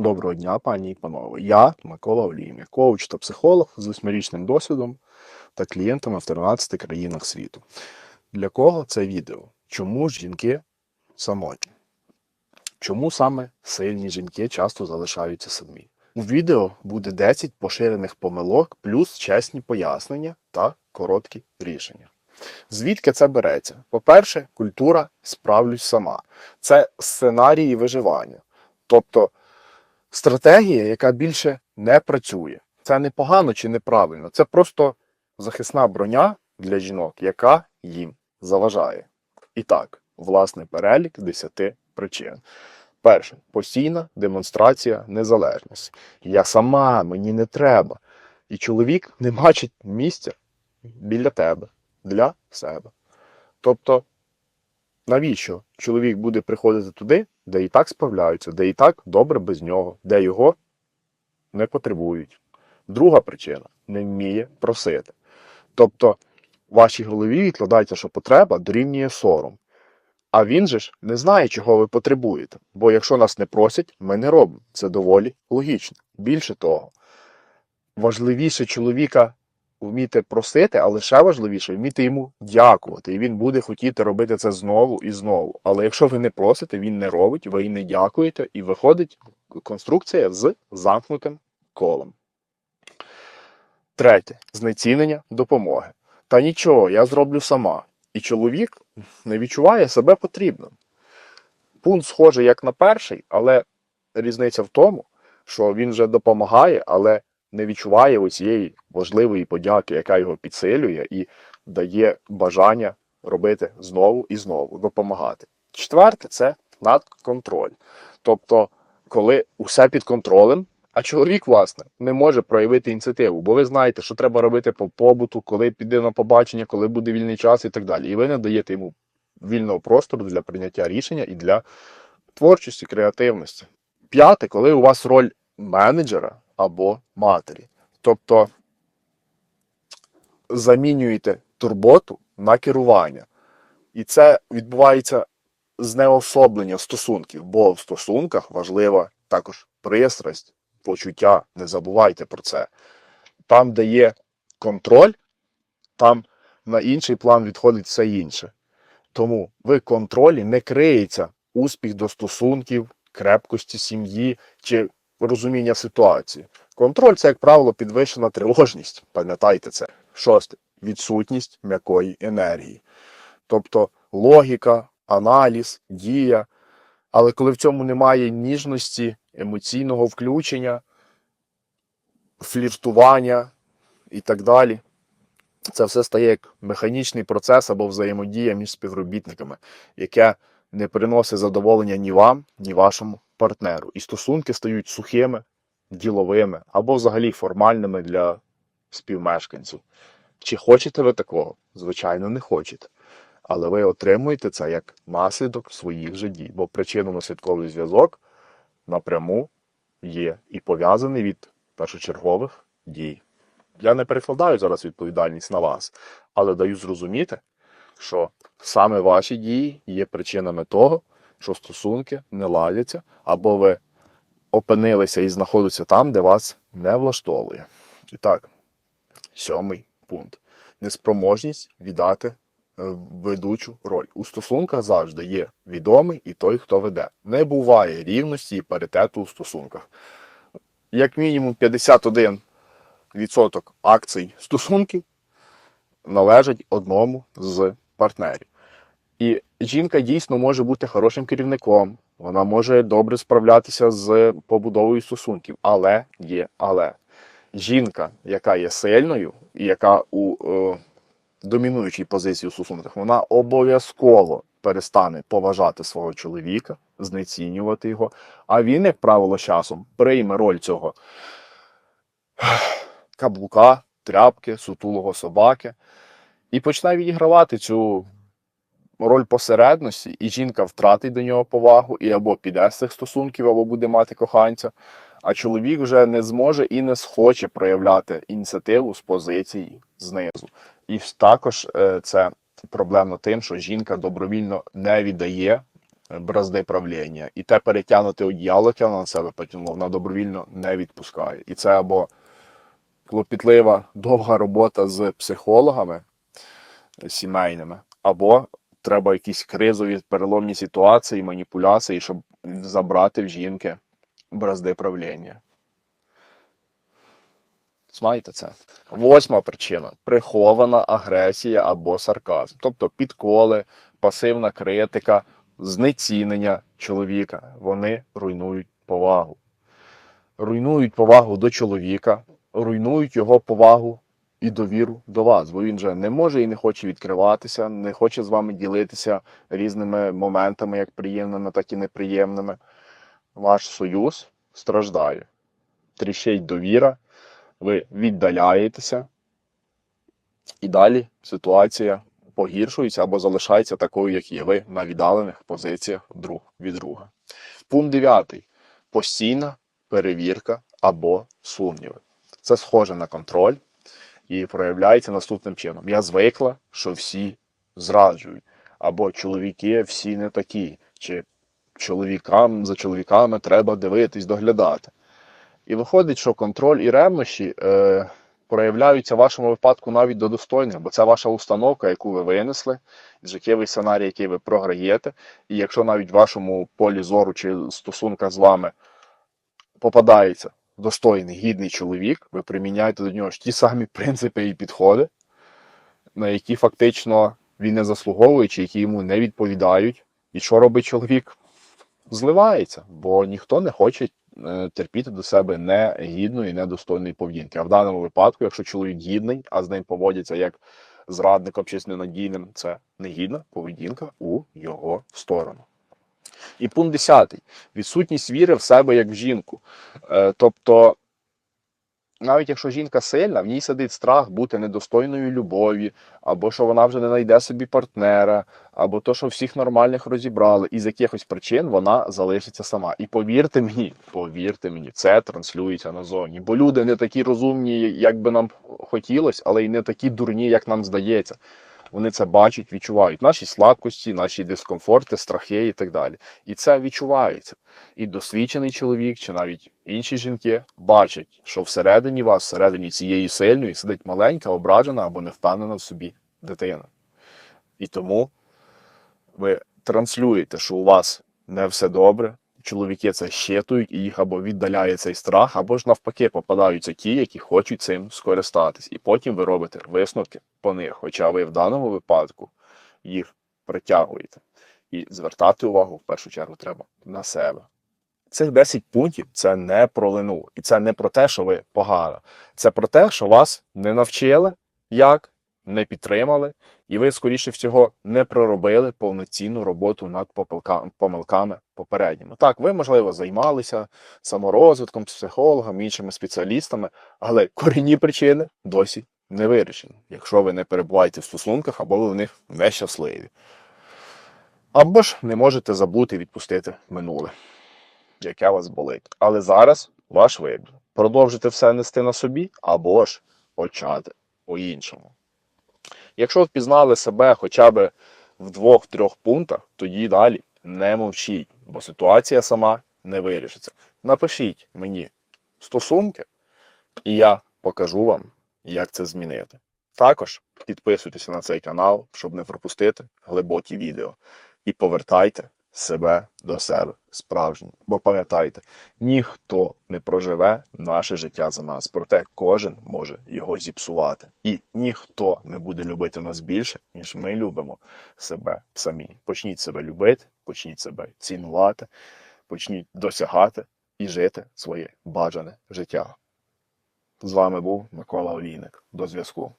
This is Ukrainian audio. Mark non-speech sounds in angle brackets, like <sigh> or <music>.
Доброго дня, пані і панове. Я Микола Олійник, коуч та психолог з восьмирічним досвідом та клієнтами в 13 країнах світу. Для кого це відео? Чому жінки самотні? Чому саме сильні жінки часто залишаються самі? У відео буде 10 поширених помилок, плюс чесні пояснення та короткі рішення. Звідки це береться? По-перше, культура справлюсь сама. Це сценарії виживання. Тобто стратегія, яка більше не працює. Це не погано чи неправильно. Це просто захисна броня для жінок, яка їм заважає. І так, власний перелік 10 причин. Перше постійна демонстрація незалежності. Я сама, мені не треба. І чоловік не бачить місця біля тебе, для себе. Тобто, навіщо чоловік буде приходити туди, де і так справляються, де і так добре без нього, де його не потребують. Друга причина не вміє просити. Тобто, в вашій голові відкладається, що потреба дорівнює сором. А він же ж не знає, чого ви потребуєте. Бо якщо нас не просять, ми не робимо. Це доволі логічно. Більше того, важливіше чоловіка вміти просити, але ще важливіше вміти йому дякувати. І він буде хотіти робити це знову і знову. Але якщо ви не просите, він не робить, ви не дякуєте, і виходить конструкція з замкнутим колом. Третє знецінення допомоги. Та нічого, я зроблю сама. І чоловік не відчуває себе потрібним. Пункт схожий як на перший, але різниця в тому, що він вже допомагає, але не відчуває оцієї важливої подяки, яка його підсилює і дає бажання робити знову і знову, допомагати. Четверте це надконтроль. Тобто, коли усе під контролем, а чоловік, власне, не може проявити ініціативу, бо ви знаєте, що треба робити по побуту, коли піде на побачення, коли буде вільний час і так далі. І ви не даєте йому вільного простору для прийняття рішення і для творчості, креативності. П'яте, коли у вас роль менеджера або матері. Тобто замінюєте турботу на керування. І це відбувається знеособлення стосунків, бо в стосунках важлива також пристрасть, почуття. Не забувайте про це. Там, де є контроль, там на інший план відходить все інше. Тому в контролі не криється успіх до стосунків, крепкості сім'ї чи розуміння ситуації. Контроль це, як правило, підвищена тривожність. Пам'ятайте це. Шосте відсутність м'якої енергії. Тобто логіка, аналіз, дія. Але коли в цьому немає ніжності, емоційного включення, фліртування і так далі, це все стає як механічний процес або взаємодія між співробітниками, яке не приносить задоволення ні вам, ні вашому партнеру. І стосунки стають сухими, діловими або взагалі формальними для співмешканців. Чи хочете ви такого? Звичайно, не хочете. Але ви отримуєте це як наслідок своїх же дій, бо причинно-наслідковий зв'язок напряму є і пов'язаний від першочергових дій. Я не перекладаю зараз відповідальність на вас, але даю зрозуміти, що саме ваші дії є причинами того, що стосунки не ладяться, або ви опинилися і знаходитеся там, де вас не влаштовує. І так, сьомий пункт. Неспроможність віддати е, ведучу роль. У стосунках завжди є відомий і той, хто веде. Не буває рівності і паритету у стосунках. Як мінімум 51% акцій стосунків належать одному з партнерів. І жінка дійсно може бути хорошим керівником, вона може добре справлятися з побудовою стосунків, але є але. Жінка, яка є сильною і яка у е, домінуючій позиції у стосунках, вона обов'язково перестане поважати свого чоловіка, знецінювати його. А він, як правило, часом прийме роль цього <sighs> каблука, тряпки, сутулого собаки і почне відігравати цю роль посередності, і жінка втратить до нього повагу, і або піде з цих стосунків, або буде мати коханця. А чоловік вже не зможе і не схоче проявляти ініціативу з позиції знизу. І також е, це проблемно тим, що жінка добровільно не віддає бразди правління, і те перетягнути одіяло, яке вона на себе потягнула, вона добровільно не відпускає. І це або клопітлива довга робота з психологами е, сімейними, або треба якісь кризові переломні ситуації, маніпуляції, щоб забрати в жінки бразди правління. Знаєте це? Восьма причина прихована агресія або сарказм, тобто підколи, пасивна критика, знецінення чоловіка. Вони руйнують повагу. Руйнують повагу до чоловіка, руйнують його повагу і довіру до вас, бо він же не може і не хоче відкриватися, не хоче з вами ділитися різними моментами, як приємними, так і неприємними. Ваш союз страждає. Тріщить довіра, ви віддаляєтеся, і далі ситуація погіршується або залишається такою, як є. Ви на віддалених позиціях друг від друга. Пункт 9. Постійна перевірка або сумніви. Це схоже на контроль і проявляється наступним чином. Я звикла, що всі зраджують, або чоловіки всі не такі, чи чоловікам за чоловіками треба дивитись, доглядати. І виходить, що контроль і ревнощі е, проявляються в вашому випадку навіть до достойних, бо це ваша установка, яку ви винесли, життєвий сценарій, який ви програєте. І якщо навіть в вашому полі зору чи стосунках з вами попадається достойний, гідний чоловік, ви приміняєте до нього ж ті самі принципи і підходи, на які фактично він не заслуговує, чи які йому не відповідають. І що робить чоловік? Зливається, бо ніхто не хоче е, терпіти до себе негідної, недостойної поведінки. А в даному випадку, якщо чоловік гідний, а з ним поводяться як зрадником чи з ненадійним, це негідна поведінка у його сторону. І пункт 10. Відсутність віри в себе як в жінку. Е, тобто, навіть якщо жінка сильна, в ній сидить страх бути недостойною любові, або що вона вже не знайде собі партнера, або то, що всіх нормальних розібрали, і з якихось причин вона залишиться сама. І повірте мені, повірте мені, це транслюється назовні. Бо люди не такі розумні, як би нам хотілося, але й не такі дурні, як нам здається. Вони це бачать, відчувають наші слабкості, наші дискомфорти, страхи і так далі. І це відчувається. І досвідчений чоловік, чи навіть інші жінки бачать, що всередині вас, всередині цієї сильної, сидить маленька, ображена або невпевнена в собі дитина. І тому ви транслюєте, що у вас не все добре. Чоловіки це щитують і їх або віддаляє цей страх, або ж навпаки попадаються ті, які хочуть цим скористатись. І потім ви робите висновки по них. Хоча ви в даному випадку їх притягуєте. І звертати увагу в першу чергу треба на себе. Цих 10 пунктів це не про лину. І це не про те, що ви погана. Це про те, що вас не навчили, як, не підтримали, і ви, скоріше всього, не проробили повноцінну роботу над помилками попередніми. Так, ви, можливо, займалися саморозвитком, психологом, іншими спеціалістами, але корінні причини досі не вирішені, якщо ви не перебуваєте в стосунках або ви в них нещасливі. Або ж не можете забути відпустити минуле, яке вас болить. Але зараз ваш вибір. Продовжити все нести на собі, або ж почати по-іншому. Якщо впізнали себе хоча б в двох-трьох пунктах, тоді далі не мовчіть, бо ситуація сама не вирішиться. Напишіть мені стосунки, і я покажу вам, як це змінити. Також підписуйтеся на цей канал, щоб не пропустити глибокі відео. І повертайте себе до себе справжнім. Бо пам'ятайте, ніхто не проживе наше життя за нас. Проте кожен може його зіпсувати. І ніхто не буде любити нас більше, ніж ми любимо себе самі. Почніть себе любити, почніть себе цінувати, почніть досягати і жити своє бажане життя. З вами був Микола Олійник. До зв'язку.